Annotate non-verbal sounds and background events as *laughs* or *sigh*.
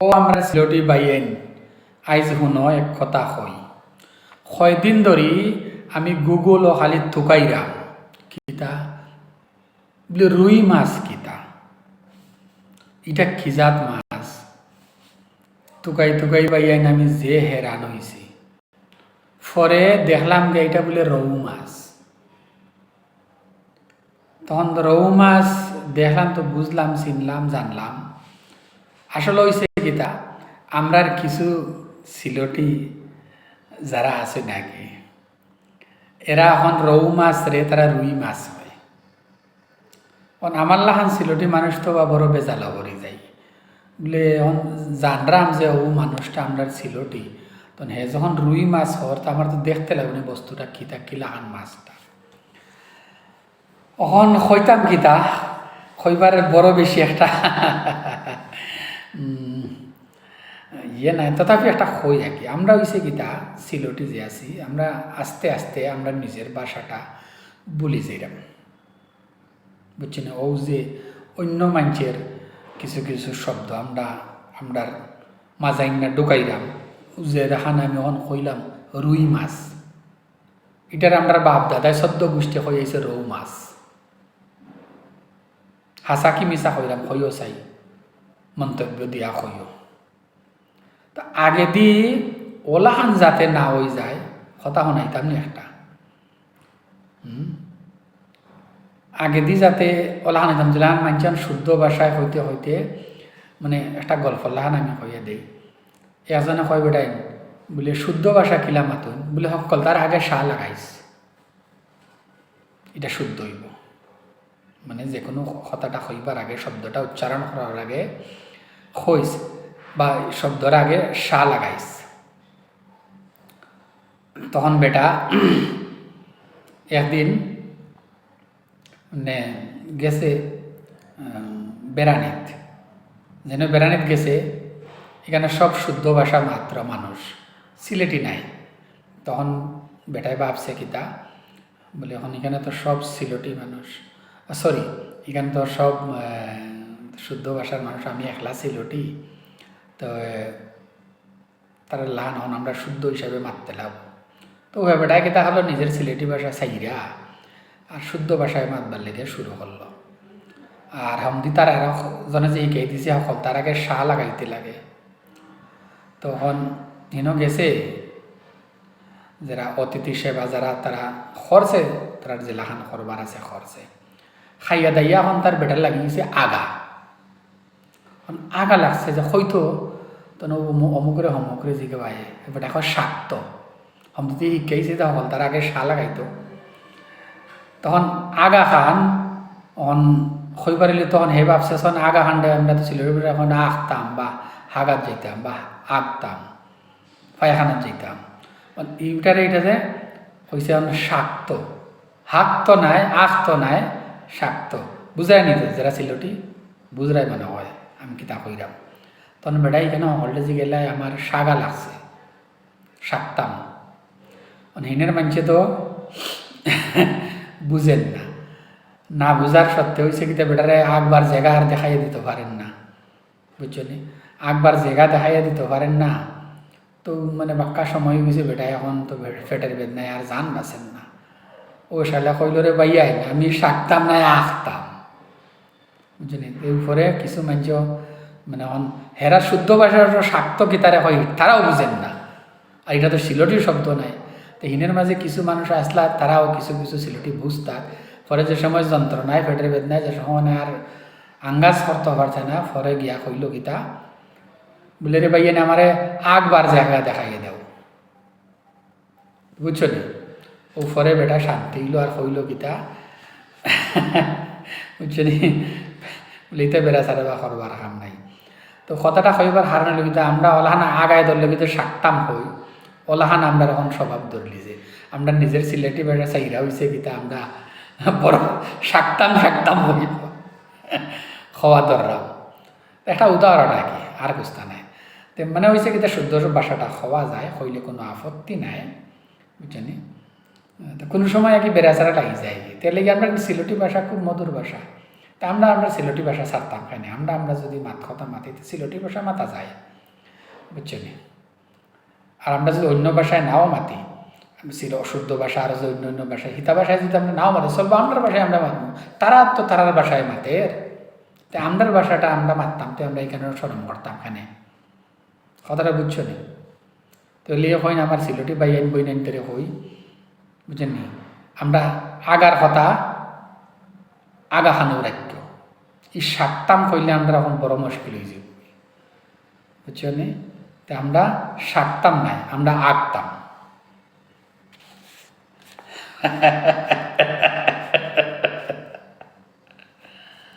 ও আমরা সিলটি বাইয়েন আইজ শুন এক কথা কই কয়দিন ধরি আমি গুগল ও খালি থুকাইরাম কিতা? বলে রুই মাছ কিতা। এটা খিজাত মাছ। টুকাই টুকাই বাইয়াইন আমি যে হেরান হয়েছি পরে দেখলাম যে এটা বলে রৌ মাছ। তখন রৌ মাছ দেখলাম তো বুঝলাম চিনলাম, জানলাম। আসলে হয়েছে কিতা আমরার কিছু সিলটি যারা আছে নাকি, এরা এখন রৌ মাছ রে, তারা রুই মাছ হয়। এখন আমার লাহান সিলটি মানুষ তো বা বড় বেজালা করি যায়। বলে এখন জানরাম যে ও মানুষটা আমরা সিলটি তো হে যখন রুই মাছ হর তো আমার তো দেখতে লাগবে বস্তুটা কিতা কি লাহান মাছটা। অহন খৈতাম কিতা খৈবার বড় বেশি একটা *laughs* ইয়ে নাই, তথাপি একটা খই আর কি আমরা হইছে গীতা সিলটি যে আছি, আমরা আস্তে আস্তে আমরা নিজের ভাষাটা বলি যাইরাম। বুঝছি না ও যে অন্য মানুষের কিছু কিছু শব্দ আমরা, আমরার মাজাইন না ঢুকাইলাম যে রাহান আমি অন কইলাম, রুই মাছ। এটার আমরা বাপ দাদাই সদ্য গোষ্ঠী হয়ে আইছে রৌ মাছ। হাসা কি মিশা কইলাম হইও চাই। মন্তব্য দিয়া হইও তা আগে দি ওলাহান যাতে না হয়ে যায়, কথা শোনাইতাম নি একটা? আগে দি যাতে ওলাহান হইতাম যেলাহান মানচান শুদ্ধ ভাষায় হইতে হইতে মানে একটা গল্প লাহান আমি কইয়া দেই। এজনে কয় বেটাই বলে শুদ্ধ ভাষা কিলা মাতুন? বলে সকল তার আগে শাহ লাগাইছ। এটা শুদ্ধ হইব। মানে যে কোনো কথাটা হইবার আগে, শব্দটা উচ্চারণ করার আগে হইস বা শব্দর আগে সা লাগাইস। তখন বেটা একদিন মানে গেছে বেড়ানিত। যেন বেড়ানিত গেছে, এখানে সব শুদ্ধ ভাষা মাত্র মানুষ, সিলেটি নাই। তখন বেটায় ভাবছে কিতা বলে এখন এখানে তো সব সিলেটি মানুষ। সরি এখানে তো সব শুদ্ধ ভাষার মানুষ, আমি একলা সিলেটি তো তারা লান হন, আমরা শুদ্ধ হিসাবে মারতে লাভ। তো ওই বেটায় কিতা হলো নিজের সিলেটি ভাষা চাইরা আর শুদ্ধ ভাষায় মাতবার লেগে শুরু করল। আর হামদি তার জনে যে শিকাই দিছে সকল তার আগে শাহ লাগাইতে লাগে। তখন হিনো গেছে, যারা অতিথি সেবা, যারা তারা খরছে তারা জেলাখান করবার আছে খরছে খাইয়া দাইয়া এখন তার বেটার লাগিয়েছে আগা। আগা লাগছে যে হয়তো তখন অমুকরে হমুকরে জিকে ভাই বেটা এখন শাক্ত যদি শিকাইছে তখন তার আগে শাহ লাগাইতো তখন আগা খান, অন হই পারিলে তখন হে ভাবছে তখন আগা খান্ডে আমরা তো ছিল এখন আখতাম বা হাগাত যেতাম বা আগতাম পায়খানাত যেতাম ইটারে এটা যে হয়েছে এখন শাক্ত তো নাই আখ তো নাই শাক্ত বুঝাই নিত যারা সিলটি বুঝরাই মানে হয়। আমি কিতা কইরাম তখন বেড়াই কেন হলডেজি গেলে আমার সাগা লাগছে শাকতাম হিনের মানুষে তো *laughs* বুঝেন না। না বুঝার সত্ত্বেও হয়েছে কিতা বেটারে আগবার জায়গা আর দেখাইয়া দিতে পারেন না। বুঝছ আগবার জায়গা দেখাইয়া দিতে পারেন না। তো মানে বাক্কা সময় গেছে বেটা এখন, তো ফেটের বেদনায় আর জান বাঁচেন না। ও শালা কইল রে বাইয়াই আমি শাকতাম না আখতাম বুঝলি? এরপরে কিছু মানুষ মানে হেরা শুদ্ধ ভাষার শাক্ত কি তারা হয় তারাও বুঝেন না। আর এটা তো সিলটির শব্দ নাই। তো হিনের মাঝে কিছু মানুষ আসলা তারাও কিছু কিছু সিলটি বুঝতা পরে যে সময় যন্ত্রণায় পেটের বেদনায় যে সময় আর আঙ্গাজ করতে পারছে না পরে গিয়া কইল গীতা। বলে রে ভাইয়া আমারে আগবার জায়গা দেখাইয়ে দেও। বুঝছ নি ও পরে বেটা শান্তি হইল আর কইল গীতা। *laughs* বুঝছ নি বলে ইতে বেড়া সারে বা করবার কাম নাই। তো কথাটা কইবার হারানো লগিতে আমরা ওলাহানা আগায় ধরলে কিন্তু সাকতাম হই অলাহান আমরা এখন স্বভাব ধরলি যে, আমরা নিজের সিলেটি ভাষা চাইরা হইছে গীতা আমরা বড় সাকতাম সাকতাম হইব। খাওয়া দররাম একটা উদাহরণ আর কি আর কুস্তা নাই। তো মানে হয়েছে কি শুদ্ধ ভাষাটা খাওয়া যায় হইলে কোনো আপত্তি নাই, বুঝছেনি? কোনো সময় আর কি বেড়াচারা লাগি যায়। তার লেগে আমরা সিলেটি ভাষা খুব মধুর ভাষা। তা আমরা আমরা সিলেটি ভাষা ছাড়তাম খাই না আমরা আমরা যদি মাত কথা মাতি সিলেটি ভাষা মাতা যায়, বুঝছেন? আর আমরা যদি অন্য ভাষায় নাও মাতি ছিল অশুদ্ধ ভাষা, আর অন্য অন্য ভাষায়, হিতা ভাষায় যদি আমরা নাও মাতি, চলবো আমরার ভাষায় আমরা মাতবো। তারা তো তারার ভাষায় মাতের তো আমরার ভাষাটা আমরা মাততাম, তো আমরা এখানে স্মরণ করতাম এখানে কথাটা বুঝছ নি? তো লিয়ে হয় না আমার সিলটি বাই আইন বই নাইন তেরে হই বুঝছেন নি? আমরা আগার কথা আগা হানো রাখত এই সাততাম কইলে আমরা এখন বড় মুশকিল হয়ে যাব। বুঝছেন তা আমরা সাততাম নাই, আমরা আগতাম *laughs*